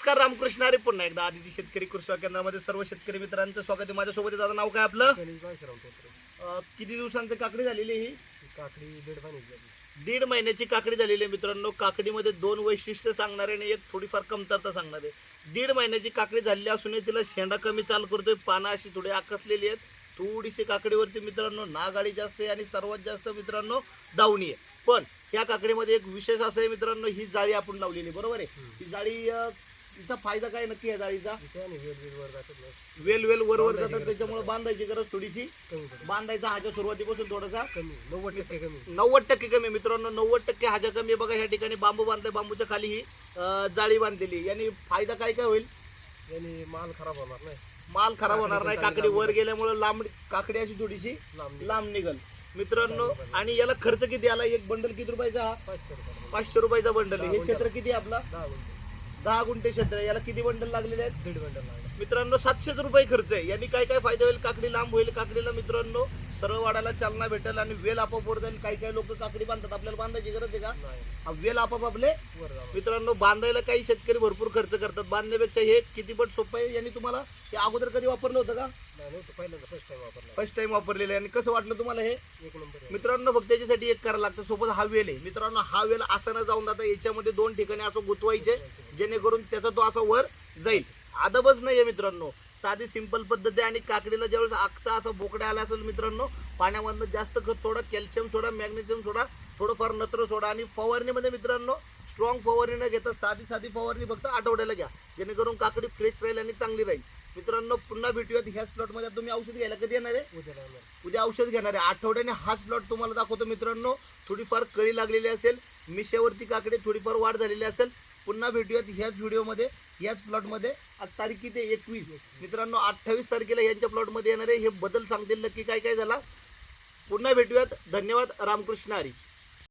नमस्कार रामकृष्ण अरे पुन्हा एकदा. आदिती शेतकरी कृषी केंद्रामध्ये सर्व शेतकरी मित्रांचं स्वागत आहे. माझ्यासोबत दादा नाव काय आपलं? किती दिवसांची काकडी झालेली ही? काकडी दीड झाली. दीड महिन्याची काकडी झालेली आहे मित्रांनो. काकडीमध्ये दोन वैशिष्ट्य सांगणारे आणि एक थोडीफार कमतरता सांगणार. आहे दीड महिन्याची काकडी झालेली असूनही तिला शेंडा कमी चाल करतोय. पानं अशी थोडी आकसलेली आहेत. थोडीशी काकडीवरती मित्रांनो नागाळी जास्त आहे आणि सर्वात जास्त मित्रांनो दावणी आहे. पण या काकडीमध्ये एक विशेष असं आहे मित्रांनो ही जाळी आपण लावलेली बरोबर आहे? ही जाळी तिचा फायदा काय नक्की आहे जाळीचा? वेल वेल वर वर जातात त्याच्यामुळे बांधायची गरज थोडीशी. बांधायचा हाच्या सुरुवातीपासून थोडासा. कमी नव्वद टक्के कमी. नव्वद टक्के कमी. मित्रांनो नव्वद टक्के हाजा कमी बघा ह्या ठिकाणी बांबू बांधलाय बांबूच्या खाली ही जाळी बांधलेली याने फायदा काय काय होईल? याने माल खराब होणार नाही. माल खराब होणार नाही. काकडी वर गेल्यामुळे लांब काकडी अशी थोडीशी लांब लांब निघल. मित्रांनो आणि याला खर्च किती आला? एक बंडल किती रुपयाचा? हा पाचशे रुपये पाचशे रुपयाचा बंडल हे क्षेत्र किती आपला? दहा गुंठे क्षेत्र आहे. याला किती बंडल लागलेले आहेत? दीड बंडल मित्रांनो सातशेच रुपये खर्च आहे. यांनी काय काय फायदा होईल? काकडी लांब होईल. काकडीला मित्रांनो सरळ वाढायला चालना भेटेल आणि वेल आपोआप वर जाईल. काही काही लोक काकडी बांधतात. आपल्याला बांधायची गरज आहे का? हा वेल आपोआप आपले मित्रांनो बांधायला काही शेतकरी भरपूर खर्च करतात. बांधण्यापेक्षा हे किती पट सोपं आहे. यांनी तुम्हाला हे अगोदर कधी वापरलं होतं का? फर्स्ट टाइम वापरलेलं आहे. आणि कसं वाटलं तुम्हाला हे. मित्रांनो फक्त त्याच्यासाठी एक करायला लागतं. सोबत हा वेल आहे. मित्रांनो हा वेल असा न जाऊन जाता याच्यामध्ये दोन ठिकाणी असं गुंतवायचे जेणेकरून त्याचा तो असा वर जाईल. आदबच नाही आहे मित्रांनो. साधी सिंपल पद्धत आहे आणि काकडीला ज्यावेळेस आकसा असा बोकड्या आला असेल मित्रांनो पाण्यामधनं जास्त खत सोडा कॅल्शियम सोडा मॅग्नेशियम सोडा थोडंफार नत्र सोडा आणि फवारणीमध्ये मित्रांनो स्ट्रॉंग फवारणी न घेता साधी साधी फवारणी फक्त आठवड्याला घ्या. जेणेकरून काकडी फ्रेश राहील आणि चांगली राहील. मित्रांनो पुन्हा भेटूयात ह्याच प्लॉटमध्ये तुम्ही औषध घ्यायला कधी येणार आहे? उद्या औषध घेणार आहे. आठवड्याने हाच प्लॉट तुम्हाला दाखवतो मित्रांनो. थोडीफार कळी लागलेली असेल मिशेवरती काकडे थोडीफार वाढ झालेली असेल. पुन्हा भेटूयात ह्याच व्हिडिओमध्ये याच प्लॉटमध्ये आज तारीख किती आहे? एकवीस. मित्रांनो अठ्ठावीस तारखेला यांच्या प्लॉटमध्ये येणारे हे बदल सांगतील नक्की काय काय झाला. पुन्हा भेटूयात. धन्यवाद. रामकृष्ण हरी.